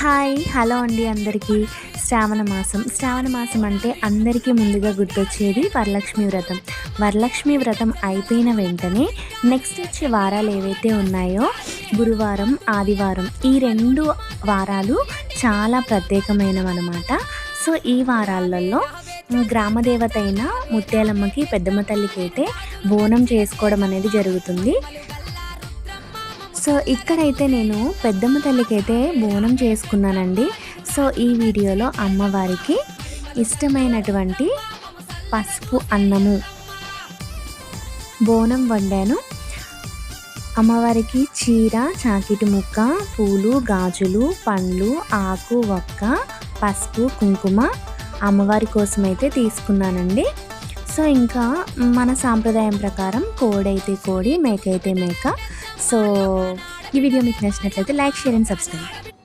Hi hello అండి అందరికీ. శ్రావణ మాసం. శ్రావణ మాసం అంటే అందరికీ ముందుగా గుర్తొచ్చేది వరలక్ష్మి వ్రతం. వరలక్ష్మి వ్రతం అయిపోయిన వెంటనే నెక్స్ట్ వచ్చే వారాలు ఏవైతే ఉన్నాయో గురువారం ఆదివారం ఈ రెండు వారాలు చాలా ప్రత్యేకమైనవి అనమాట సో ఈ వారాలలో గ్రామదేవత అయిన ముత్యాలమ్మకి పెద్దమ్మ తల్లికి అయితే బోనం చేసుకోవడం అనేది జరుగుతుంది. సో ఇక్కడైతే నేను పెద్దమ్మ తల్లికి అయితే బోనం చేసుకున్నానండి. సో ఈ వీడియోలో అమ్మవారికి ఇష్టమైనటువంటి పసుపు అన్నము బోనం వండాను. అమ్మవారికి చీర చాకిటి ముక్క పూలు గాజులు పండ్లు ఆకు ఒక్క పసుపు కుంకుమ అమ్మవారి కోసమైతే తీసుకున్నానండి. సో ఇంకా మన సాంప్రదాయం ప్రకారం కోడైతే కోడి మేక అయితే మేక. సో ఈ వీడియో మీకు నచ్చినట్లయితే లైక్ షేర్ అండ్ సబ్స్క్రైబ్.